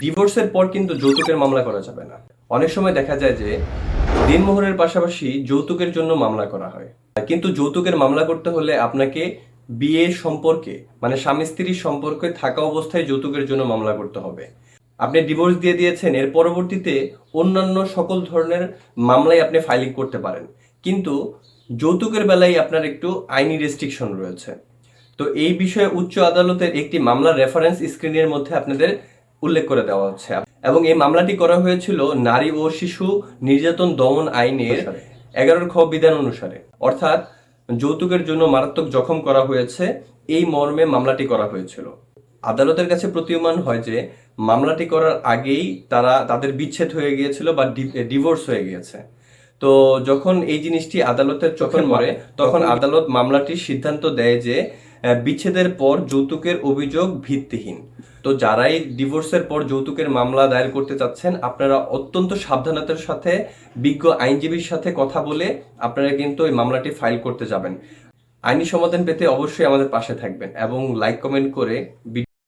ডিভোর্সের পর কিন্তু যৌতুকের মামলা করা যাবে না। অনেক সময় দেখা যায় যে, দিনমোহরের পাশাপাশি যৌতুকের জন্য মামলা করা হয়। কিন্তু যৌতুকের মামলা করতে হলে আপনাকে বিয়ে সম্পর্কে মানে স্বামী স্ত্রীর সম্পর্কে থাকা অবস্থায় যৌতুকের জন্য মামলা করতে হবে। আপনি ডিভোর্স দিয়ে দিয়েছেন, এর পরবর্তীতে অন্যান্য সকল ধরনের মামলায় আপনি ফাইলিং করতে পারেন। কিন্তু যৌতুকের বেলায় আপনার একটু আইনি রেস্ট্রিকশন রয়েছে। তো এই বিষয়ে উচ্চ আদালতের একটি মামলার রেফারেন্স স্ক্রিনের মধ্যে আপনাদের উল্লেখ করে দেওয়া হচ্ছে। এবং এই মামলাটি করা হয়েছিল নারী ও শিশু নির্যাতন দমন আইনের এগারোর খ বিধান অনুসারে। অর্থাৎ যৌতুকের জন্য মারাত্মক জখম করা হয়েছে এই মর্মে মামলাটি করা হয়েছিল। আদালতের কাছে প্রতীয়মান হয় যে মামলাটি করার আগেই তারা তাদের বিচ্ছেদ হয়ে গিয়েছিল বা ডিভোর্স হয়ে গিয়েছে। তো যখন এই জিনিসটি আদালতের চোখে পড়ে তখন আদালত মামলাটির সিদ্ধান্ত দেয় যে বিচ্ছেদের পর যৌতুকের অভিযোগ ভিত্তিহীন। তো যারাই ডিভোর্সের পর যৌতুকের মামলা দায়ের করতে চাচ্ছেন, আপনারা অত্যন্ত সাবধানতার সাথে, বিজ্ঞ আইনজীবীর সাথে কথা বলে আপনারা কিন্তু এই মামলাটি ফাইল করতে যাবেন। আইনি সমাধান পেতে অবশ্যই আমাদের পাশে থাকবেন এবং লাইক, কমেন্ট করে